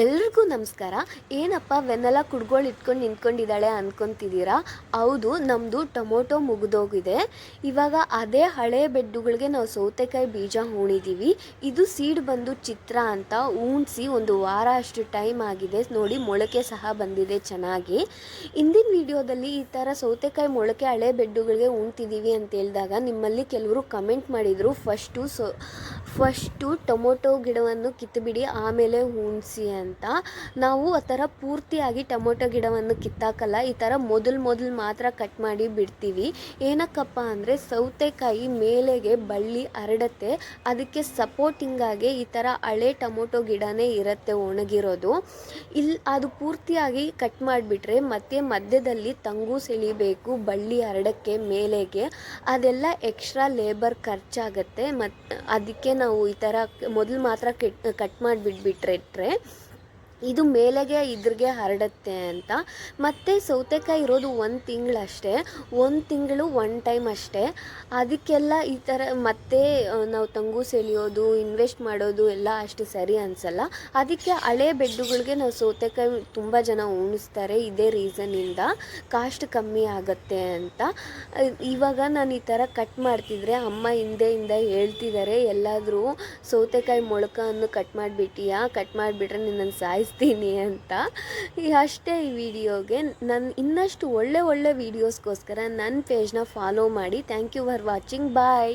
ಎಲ್ರಿಗೂ ನಮಸ್ಕಾರ. ಏನಪ್ಪ ವೆನ್ನೆಲ್ಲ ಕುಡ್ಗೋಳು ಇಟ್ಕೊಂಡು ನಿಂತ್ಕೊಂಡಿದ್ದಾಳೆ ಅಂದ್ಕೊತಿದ್ದೀರಾ ಹೌದು ನಮ್ಮದು ಟೊಮೊಟೊ ಮುಗಿದೋಗಿದೆ. ಇವಾಗ ಅದೇ ಹಳೆ ಬೆಡ್ಡುಗಳಿಗೆ ನಾವು ಸೌತೆಕಾಯಿ ಬೀಜ ಹೂಣಿದ್ದೀವಿ ಇದು ಸೀಡ್ ಬಂದು ಚಿತ್ರ ಅಂತ ಹೂಣಿಸಿ ಒಂದು ವಾರ ಅಷ್ಟು ಟೈಮ್ ಆಗಿದೆ. ನೋಡಿ, ಮೊಳಕೆ ಸಹ ಬಂದಿದೆ ಚೆನ್ನಾಗಿ. ಇಂದಿನ ವಿಡಿಯೋದಲ್ಲಿ ಈ ಥರ ಸೌತೆಕಾಯಿ ಮೊಳಕೆ ಹಳೆ ಬೆಡ್ಡುಗಳಿಗೆ ಹೂಣ್ತಿದ್ದೀವಿ ಅಂತ ಹೇಳಿದಾಗ ನಿಮ್ಮಲ್ಲಿ ಕೆಲವರು ಕಮೆಂಟ್ ಮಾಡಿದರು, ಫಸ್ಟು ಸೊ, ಫಸ್ಟು ಟೊಮೊಟೊ ಗಿಡವನ್ನು ಕಿತ್ತುಬಿಡಿ ಆಮೇಲೆ ಉಣ್ಸಿ ಅಂತ. ನಾವು ಆ ಥರ ಪೂರ್ತಿಯಾಗಿ ಟೊಮೊಟೊ ಗಿಡವನ್ನು ಕಿತ್ತಾಕಲ್ಲ, ಈ ಥರ ಮೊದಲು ಮೊದಲು ಮಾತ್ರ ಕಟ್ ಮಾಡಿ ಬಿಡ್ತೀವಿ. ಏನಕ್ಕಪ್ಪ ಅಂದರೆ ಸೌತೆಕಾಯಿ ಮೇಲೆಗೆ ಬಳ್ಳಿ ಹರಡತ್ತೆ, ಅದಕ್ಕೆ ಸಪೋರ್ಟಿಂಗಾಗಿ ಈ ಥರ ಹಳೆ ಟೊಮೊಟೊ ಗಿಡನೇ ಇರುತ್ತೆ ಒಣಗಿರೋದು. ಇಲ್ಲಿ ಅದು ಪೂರ್ತಿಯಾಗಿ ಕಟ್ ಮಾಡಿಬಿಟ್ರೆ ಮತ್ತೆ ಮಧ್ಯದಲ್ಲಿ ತಂಗು ಸೆಳಿಬೇಕು ಬಳ್ಳಿ ಹರಡಕ್ಕೆ ಮೇಲೆಗೆ. ಅದೆಲ್ಲ ಎಕ್ಸ್ಟ್ರಾ ಲೇಬರ್ ಖರ್ಚಾಗತ್ತೆ ಮತ್ತು ಅದಕ್ಕೆ ನಾವು ಈ ಥರ ಮೊದಲು ಮಾತ್ರ ಕೆಟ್, ಕಟ್ ಮಾಡಿಬಿಟ್ಬಿಟ್ರೆ ಇದು ಮೇಲೆಗೆ ಇದ್ರಿಗೆ ಹರಡುತ್ತೆ ಅಂತ. ಮತ್ತು ಸೌತೆಕಾಯಿ ಇರೋದು ಒಂದು ತಿಂಗಳಷ್ಟೇ ಒಂದು ತಿಂಗಳು ಒನ್ ಟೈಮ್ ಅಷ್ಟೇ. ಅದಕ್ಕೆಲ್ಲ ಈ ಥರ ಮತ್ತೆ ನಾವು ತಂಗು ಸೆಳೆಯೋದು ಇನ್ವೆಸ್ಟ್ ಮಾಡೋದು ಎಲ್ಲ ಅಷ್ಟು ಸರಿ ಅನಿಸಲ್ಲ. ಅದಕ್ಕೆ ಹಳೆ ಬೆಡ್ಡುಗಳಿಗೆ ನಾವು ಸೌತೆಕಾಯಿ ತುಂಬ ಜನ ಉಣಿಸ್ತಾರೆ ಇದೇ ರೀಸನಿಂದ ಕಾಸ್ಟ್ ಕಮ್ಮಿ ಆಗುತ್ತೆ ಅಂತ. ಇವಾಗ ನಾನು ಈ ಥರ ಕಟ್ ಮಾಡ್ತಿದ್ರೆ ಅಮ್ಮ ಹಿಂದೆಯಿಂದ ಹೇಳ್ತಿದ್ದಾರೆ ಎಲ್ಲಾದರೂ ಸೌತೆಕಾಯಿ ಮೊಳಕನ್ನು ಕಟ್ ಮಾಡಿಬಿಟ್ಟಿಯಾ? ಕಟ್ ಮಾಡಿಬಿಟ್ರೆ ನಿನ್ನನ್ನು ಸಾಯಿಸ್ತೀನಿ ಅಂತ. ಅಷ್ಟೇ ಈ ವಿಡಿಯೋಗೆ. ನನ್ನ ಇನ್ನಷ್ಟು ಒಳ್ಳೆ ಒಳ್ಳೆ ವೀಡಿಯೋಸ್ಗೋಸ್ಕರ ನನ್ನ ಪೇಜ್ನ ಫಾಲೋ ಮಾಡಿ. Thank you for watching bye